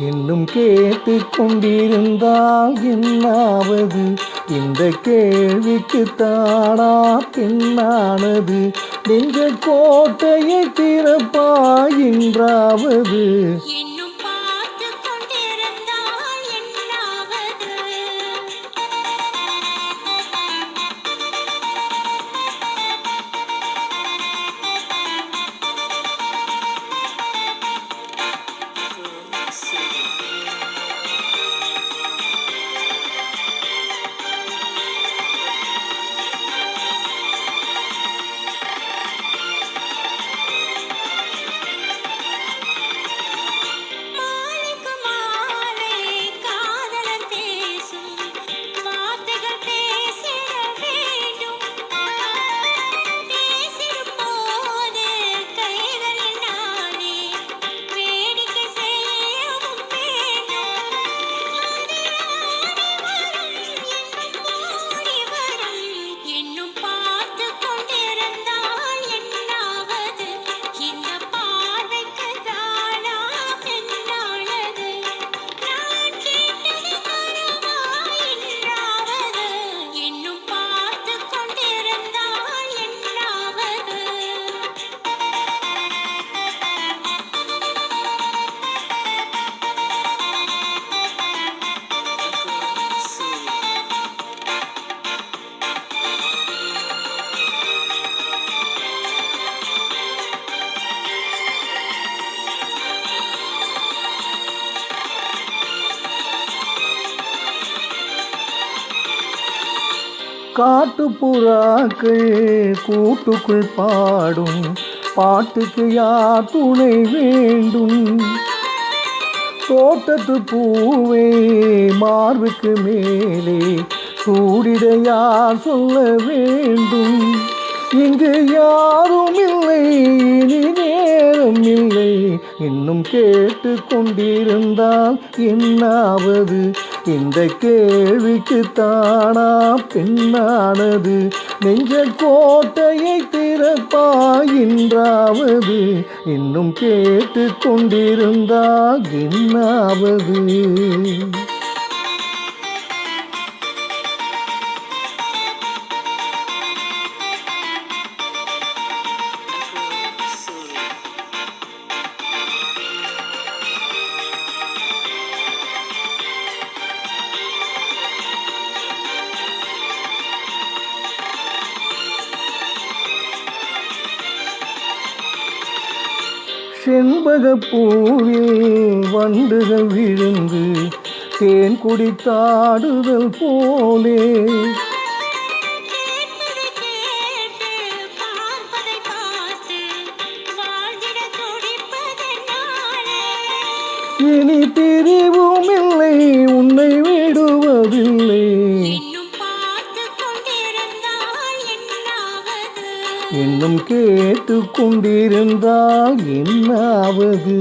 இன்னும் கேட்டு கொண்டிருந்தால் என்னாவது? இந்த கேள்விக்கு தானா பெண்ணானது? நெஞ்ச கோட்டையை திறப்பாயின்றாவது காட்டுப்புறாக்கள் கூட்டுக்குள் பாடும். பாட்டுக்கு யார் துணை வேண்டும்? தோட்டத்து பூவே மார்புக்கு மேலே சூடிட யார் சொல்ல வேண்டும்? இங்கு யாரும் இல்லை இனி இல்லை. இன்னும் கேட்டு கொண்டிருந்தால் என்னாவது? இந்த கேள்விக்கு தானா பெண்ணானது? நெஞ்ச கோட்டையை திறப்பாயின்றாவது இன்னும் கேட்டு கொண்டிருந்தால் என்னாவது? செண்பக பூவில் வண்டுகள் விழுந்து தேன் குடித்தாடுதல் போலே. இனி பிரிவும் இல்லை உன்னை கேட்டு கொண்டிருந்தால் என்னாவது?